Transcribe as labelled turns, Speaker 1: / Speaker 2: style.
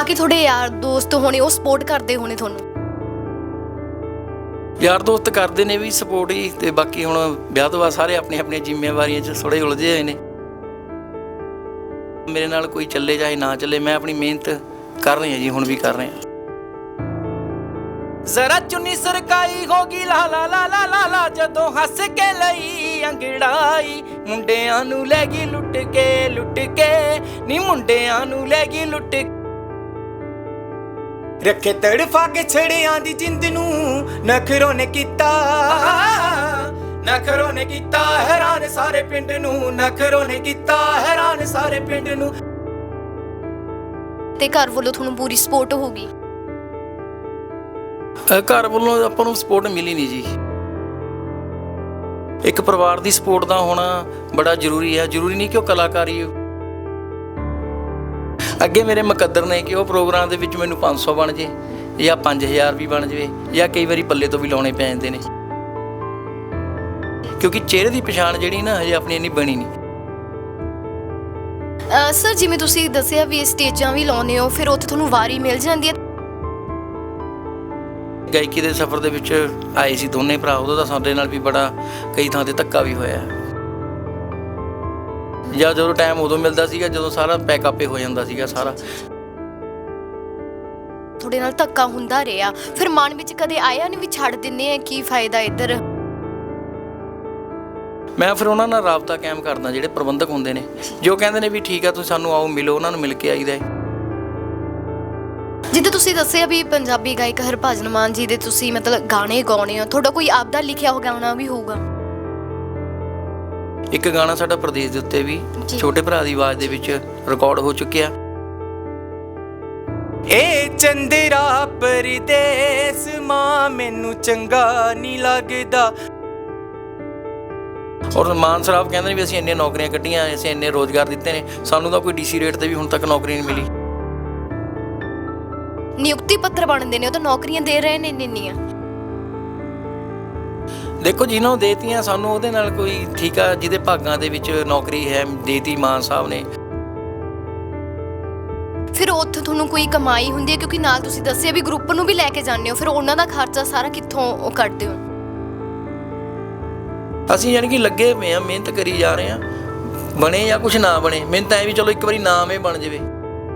Speaker 1: ਬਾਕੀ ਤੁਹਾਡੇ ਯਾਰ ਦੋਸਤ ਹੋਣੇ, ਉਹ ਸਪੋਰਟ ਕਰਦੇ ਹੋਣੇ ਤੁਹਾਨੂੰ?
Speaker 2: ਯਾਰ ਦੋਸਤ ਕਰਦੇ ਨੇ ਵੀ ਸਪੋਰਟ ਹੀ, ਤੇ ਬਾਕੀ ਹੁਣ ਵਿਆਹ ਤੋਂ ਬਾਅਦ ਸਾਰੇ ਆਪਣੀ ਆਪਣੀਆਂ ਜ਼ਿੰਮੇਵਾਰੀਆਂ 'ਚ ਥੋੜੇ ਉਲਝੇ ਹੋਏ ਨੇ। ਮੇਰੇ ਨਾਲ ਕੋਈ ਚੱਲੇ ਚਾਹੇ ਨਾ ਚੱਲੇ, ਮੈਂ ਆਪਣੀ ਮਿਹਨਤ ਕਰ ਰਿਹਾ ਜੀ, ਹੁਣ ਵੀ ਕਰ ਰਿਹਾ। ਜ਼ਰਾ ਚੁੰਨੀ ਸਰਕਾਈ ਹੋ ਗਈ, ਲਾ ਲਾ ਲਾ ਲਾ ਲਾ ਲਾ, ਜਦੋਂ ਹੱਸ ਕੇ ਲਈ ਅੰਗੜਾਈ। ਮੁੰਡਿਆਂ ਨੂੰ ਲੈ ਗਈ ਲੁੱਟ ਕੇ ਲੁੱਟ ਕੇ, ਨੀ ਮੁੰਡਿਆਂ ਨੂੰ ਲੈ ਗਈ ਲੁੱਟ ਕੇ
Speaker 3: ਰੱਖੇ ਤੜਫਾ ਕੇ ਛੜਿਆਂ ਦੀ ਜਿੰਦ ਨੂੰ ਨਖਰੋਂ ਨੇ ਕੀਤਾ। ਨਖਰੋਂ ਨੇ ਕੀਤਾ ਹੈਰਾਨ ਸਾਰੇ ਪਿੰਡ ਨੂੰ। ਨਖਰੋਂ ਨੇ ਕੀਤਾ ਹੈਰਾਨ ਸਾਰੇ ਪਿੰਡ ਨੂੰ।
Speaker 1: ਤੇ ਘਰ ਵੱਲੋਂ ਤੁਹਾਨੂੰ ਪੂਰੀ ਸਪੋਰਟ ਹੋਊਗੀ
Speaker 2: ਅ, ਘਰ ਵੱਲੋਂ ਆਪਾਂ ਨੂੰ ਸਪੋਰਟ ਮਿਲੀ ਨਹੀਂ ਜੀ। ਇੱਕ ਪਰਿਵਾਰ ਦੀ ਸਪੋਰਟ ਦਾ ਹੋਣਾ ਬੜਾ ਜ਼ਰੂਰੀ ਹੈ। ਜ਼ਰੂਰੀ ਨਹੀਂ ਕਿ ਉਹ ਕਲਾਕਾਰੀ ਹੋ ਅੱਗੇ ਮੇਰੇ ਮੁਕੱਦਰ ਨੇ ਕਿ ਉਹ ਪ੍ਰੋਗਰਾਮ ਦੇ ਵਿੱਚ ਮੈਨੂੰ 500 ਬਣ ਜੇ ਜਾਂ 5000 ਵੀ ਬਣ ਜਵੇ ਜਾਂ ਕਈ ਵਾਰੀ ਪੱਲੇ ਤੋਂ ਵੀ ਲਾਉਣੇ ਪੈ ਜਾਂਦੇ ਨੇ। ਕਿਉਂਕਿ ਚਿਹਰੇ ਦੀ ਪਛਾਣ ਜਿਹੜੀ ਨਾ ਹਜੇ ਆਪਣੀ ਇੰਨੀ ਬਣੀ ਨਹੀਂ।
Speaker 1: ਸਰ ਜਿਵੇਂ ਤੁਸੀਂ ਦੱਸਿਆ ਵੀ ਸਟੇਜਾਂ ਵੀ ਲਾਉਂਦੇ ਹੋ ਫਿਰ ਉੱਥੇ ਤੁਹਾਨੂੰ ਵਾਰੀ ਮਿਲ ਜਾਂਦੀ ਹੈ।
Speaker 2: ਗਾਇਕੀ ਦੇ ਸਫ਼ਰ ਦੇ ਵਿੱਚ ਆਏ ਸੀ ਦੋਨੇ ਭਰਾ ਉਦੋਂ ਤਾਂ ਸਾਡੇ ਨਾਲ ਵੀ ਬੜਾ ਕਈ ਥਾਂ ਤੇ ਧੱਕਾ ਵੀ ਹੋਇਆ। ਜਾਂ ਜਦੋਂ ਟਾਈਮ ਉਦੋਂ ਮਿਲਦਾ ਸੀਗਾ ਜਦੋਂ ਸਾਰਾ ਪੈਕਅਪ ਹੋ ਜਾਂਦਾ ਸੀਗਾ ਸਾਰਾ।
Speaker 1: ਤੁਹਾਡੇ ਨਾਲ ਧੱਕਾ ਹੁੰਦਾ ਰਿਹਾ। ਫਿਰ ਮਨ ਵਿੱਚ ਕਦੇ ਆਇਆ ਨਹੀਂ ਵੀ ਛੱਡ ਦਿੰਨੇ ਆ ਕੀ ਫਾਇਦਾ ਇੱਧਰ?
Speaker 2: ਮੈਂ ਫਿਰ ਉਹਨਾਂ ਨਾਲ ਰਾਬਤਾ ਕਾਇਮ ਕਰਦਾ ਜਿਹੜੇ ਪ੍ਰਬੰਧਕ ਹੁੰਦੇ ਨੇ। ਜੋ ਕਹਿੰਦੇ ਨੇ ਵੀ ਠੀਕ ਆ ਤੁਸੀਂ ਸਾਨੂੰ ਆਓ ਮਿਲੋ ਉਹਨਾਂ ਨੂੰ ਮਿਲ ਕੇ ਆਈਦਾ ਹੈ।
Speaker 1: ਜਿੱਦਾਂ ਤੁਸੀਂ ਦੱਸਿਆ ਵੀ ਪੰਜਾਬੀ ਗਾਇਕ ਹਰਭਜਨ ਮਾਨ ਜੀ ਦੇ ਤੁਸੀਂ ਮਤਲਬ ਗਾਣੇ ਗਾਉਣੇ ਹੋ ਤੁਹਾਡਾ ਕੋਈ ਆਪਦਾ ਲਿਖਿਆ ਹੋ ਗਾਣਾ ਵੀ ਹੋਊਗਾ?
Speaker 2: ਇੱਕ ਗਾਣਾ ਸਾਡਾ ਪ੍ਰਦੇਸ਼ ਦੇ ਉੱਤੇ ਵੀ। ਛੋਟੇ ਭਰਾ ਦੀ ਆਵਾਜ਼ ਦੇ ਵਿੱਚ ਰਿਕਾਰਡ ਹੋ ਚੁੱਕਿਆ।
Speaker 3: ਏ ਚੰਦਰਾ ਪਰਦੇਸ ਮਾਂ ਮੈਨੂੰ ਚੰਗਾ ਨਹੀਂ ਲੱਗਦਾ।
Speaker 2: ਔਰ ਮਾਨ ਸਰਾਫ ਕਹਿੰਦੇ ਨੇ ਵੀ ਅਸੀਂ ਇੰਨੀਆਂ ਨੌਕਰੀਆਂ ਕੱਢੀਆਂ ਅਸੀਂ ਇੰਨੇ ਰੋਜ਼ਗਾਰ ਦਿੱਤੇ ਨੇ ਸਾਨੂੰ ਤਾਂ ਕੋਈ ਡੀਸੀ ਰੇਟ ਤੇ ਵੀ ਹੁਣ ਤੱਕ ਨੌਕਰੀ ਨਹੀਂ ਮਿਲੀ।
Speaker 1: ਨਿਯੁਕਤੀ ਪੱਤਰ ਬਣਦੇ ਨੇ ਉਹ ਤਾਂ ਨੌਕਰੀਆਂ ਦੇ ਰਹੇ ਨੇ ਇੰਨੀਆਂ।
Speaker 2: ਦੇਖੋ ਜਿਹਨਾਂ ਨੂੰ ਦੇਤੀਆਂ ਸਾਨੂੰ ਉਹਦੇ ਨਾਲ ਕੋਈ ਠੀਕ ਆ ਜਿਹਦੇ ਭਾਗਾਂ ਦੇ ਵਿੱਚ ਨੌਕਰੀ ਹੈ ਦੇਤੀ ਮਾਨ ਸਾਹਿਬ ਨੇ।
Speaker 1: ਫਿਰ ਉੱਥੇ ਤੁਹਾਨੂੰ ਕੋਈ ਕਮਾਈ ਹੁੰਦੀ ਹੈ? ਕਿਉਂਕਿ ਨਾਲ ਤੁਸੀਂ ਦੱਸਿਆ ਵੀ ਗਰੁੱਪ ਨੂੰ ਵੀ ਲੈ ਕੇ ਜਾਂਦੇ ਹੋ ਫਿਰ ਉਹਨਾਂ ਦਾ ਖਰਚਾ ਸਾਰਾ ਕਿੱਥੋਂ ਉਹ ਕੱਢਦੇ ਹੋ?
Speaker 2: ਅਸੀਂ ਯਾਨੀ ਕਿ ਲੱਗੇ ਹੋਏ ਆ ਮਿਹਨਤ ਕਰੀ ਜਾ ਰਹੇ ਆ ਬਣੇ ਜਾਂ ਕੁਝ ਨਾ ਬਣੇ ਮਿਹਨਤ ਐ ਵੀ ਚਲੋ ਇੱਕ ਵਾਰੀ ਨਾਮ ਇਹ ਬਣ ਜਾਵੇ।